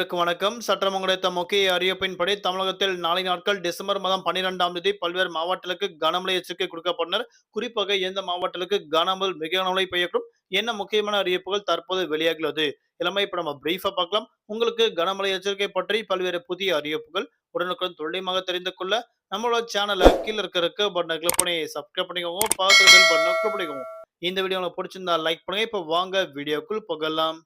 அனைவருக்கும் வணக்கம். சற்றம் கிடைத்த முக்கிய அறிவிப்பின்படி தமிழகத்தில் நாளை நாட்கள் டிசம்பர் மாதம் பன்னிரெண்டாம் தேதி பல்வேறு மாவட்டங்களுக்கு கனமழை எச்சரிக்கை கொடுக்கப்பட்டனர். குறிப்பாக எந்த மாவட்டங்களுக்கு கனமல் மிக கனமழை பெய்யக்கூடும்? என்ன முக்கியமான அறிவிப்புகள் தற்போது வெளியாகியுள்ளது? இளமை இப்ப நம்ம பிரீஃபா பார்க்கலாம். உங்களுக்கு கனமழை எச்சரிக்கை பற்றி பல்வேறு புதிய அறிவிப்புகள் உடனுக்குடன் துல்லியமாக தெரிந்து கொள்ள நம்மளோட சேனலை கீழே இருக்க இருக்க பட்டனை கிளிக் பண்ணி சப்ஸ்கிரைப் பண்ணிக்கோங்க. பார்த்து பட்டனை கிளிக் பண்ணிக்கோங்க. இந்த வீடியோ உங்களுக்கு பிடிச்சிருந்தா லைக் பண்ணுங்க. இப்போ வாங்க வீடியோக்குள் போகலாம்.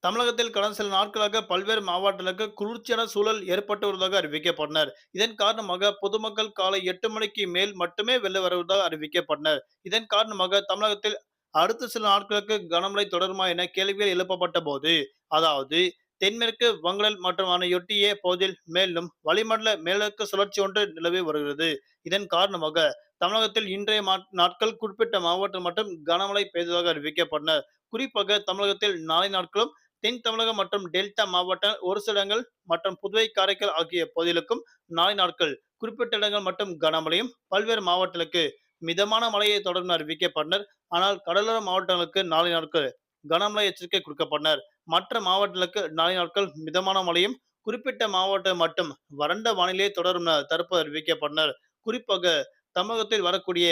தமிழகத்தில் கடந்த சில நாட்களாக பல்வேறு மாவட்டங்களுக்கு குளிர்ச்சியான சூழல் ஏற்பட்டு வருவதாக அறிவிக்கப்பட்டனர். இதன் காரணமாக பொதுமக்கள் காலை எட்டு மணிக்கு மேல் மட்டுமே வெளில வருவதாக அறிவிக்கப்பட்டனர். இதன் காரணமாக தமிழகத்தில் அடுத்த சில நாட்களுக்கு கனமழை தொடருமா என கேள்விகள் எழுப்பப்பட்ட போது அதாவது தென்மேற்கு வங்கடல் மற்றும் அதனையொட்டிய பகுதியில் மேலும் வளிமண்டல மேலக்கு சுழற்சி ஒன்று நிலவி வருகிறது. இதன் காரணமாக தமிழகத்தில் இன்றைய மா- நாட்கள் குறிப்பிட்ட மாவட்டம் மட்டும் கனமழை பெய்ததாக அறிவிக்கப்பட்டனர். குறிப்பாக தமிழகத்தில் நாளை நாட்களும் தென் தமிழகம் மற்றும் டெல்டா மாவட்ட ஒரு சில இடங்கள் மற்றும் புதுவை காரைக்கால் ஆகிய பகுதிகளுக்கும் நாளை நாட்கள் குறிப்பிட்ட இடங்கள் மட்டும் கனமழையும் பல்வேறு மாவட்டங்களுக்கு மிதமான மழையை தொடர்ந்து அறிவிக்கப்பட்டனர். ஆனால் கடலோர மாவட்டங்களுக்கு நாளை நாட்கள் கனமழை எச்சரிக்கை கொடுக்கப்பட்டனர். மற்ற மாவட்டங்களுக்கு நாளை நாட்கள் மிதமான மழையும் குறிப்பிட்ட மாவட்டம் மட்டும் வறண்ட வானிலையை தொடரும் தற்போது அறிவிக்கப்பட்டனர். குறிப்பாக தமிழகத்தில் வரக்கூடிய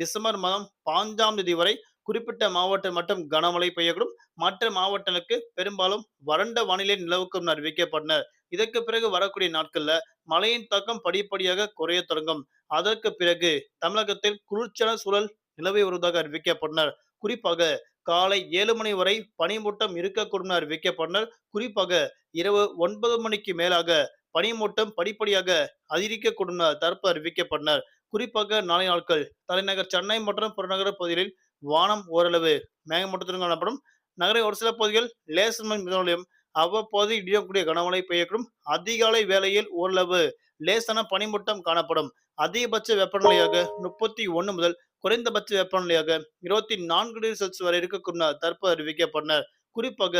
டிசம்பர் மாதம் பாஞ்சாம் தேதி வரை குறிப்பிட்ட மாவட்டம் மட்டும் கனமழை பெய்யக்கூடும். மற்ற மாவட்டங்களுக்கு பெரும்பாலும் வறண்ட வானிலை நிலவுக்கும் அறிவிக்கப்பட்டனர். இதற்கு பிறகு வரக்கூடிய நாட்கள்ல மழையின் தாக்கம் படிப்படியாக குறைய தொடங்கும். அதற்கு பிறகு தமிழகத்தில் குளிர்ச்சியான சூழல் நிலவி வருவதாக அறிவிக்கப்பட்டனர். குறிப்பாக காலை ஏழு மணி வரை பனிமூட்டம் இருக்கக்கூடும் அறிவிக்கப்பட்டனர். குறிப்பாக இரவு ஒன்பது மணிக்கு மேலாக பனிமூட்டம் படிப்படியாக அதிகரிக்கக்கூடும் தரப்பு அறிவிக்கப்பட்டனர். குறிப்பாக நாளை நாட்கள் தலைநகர் சென்னை மற்றும் புறநகர பகுதிகளில் வானம் ஓரளவு மேகமூட்டத்துடன் காணப்படும். நகரை ஒரு சில பகுதிகள் லேசர் மண் மிதமலையும் அவ்வப்போது இடியக்கூடிய கனமழை பெய்யக்கூடும். அதிகாலை வேளையில் ஓரளவு லேசான பனிமூட்டம் காணப்படும். அதிகபட்ச வெப்பநிலையாக முப்பத்தி ஒன்று முதல் குறைந்தபட்ச வெப்பநிலையாக இருபத்தி நான்கு டிகிரி செல்சியஸ் வரை இருக்கக்கூடும் தற்போது அறிவிக்கப்பட்டனர். குறிப்பாக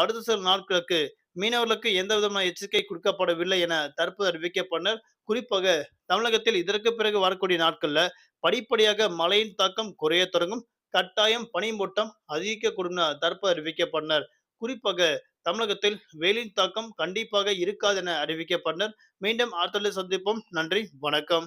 அடுத்த சில நாட்களுக்கு மீனவர்களுக்கு எந்த விதமான எச்சரிக்கை கொடுக்கப்படவில்லை என தற்போது அறிவிக்கப்பட்டனர். குறிப்பாக தமிழகத்தில் இதற்கு பிறகு வரக்கூடிய நாட்களில் படிப்படியாக மழையின் தாக்கம் குறைய தொடங்கும். கட்டாயம் பனிமூட்டம் அதிகரிக்கக்கூடும் என தற்போது அறிவிக்கப்பட்டனர். குறிப்பாக தமிழகத்தில் வெயிலின் தாக்கம் கண்டிப்பாக இருக்காது என அறிவிக்கப்பட்டனர். மீண்டும் ஆற்றலை சந்திப்போம். நன்றி. வணக்கம்.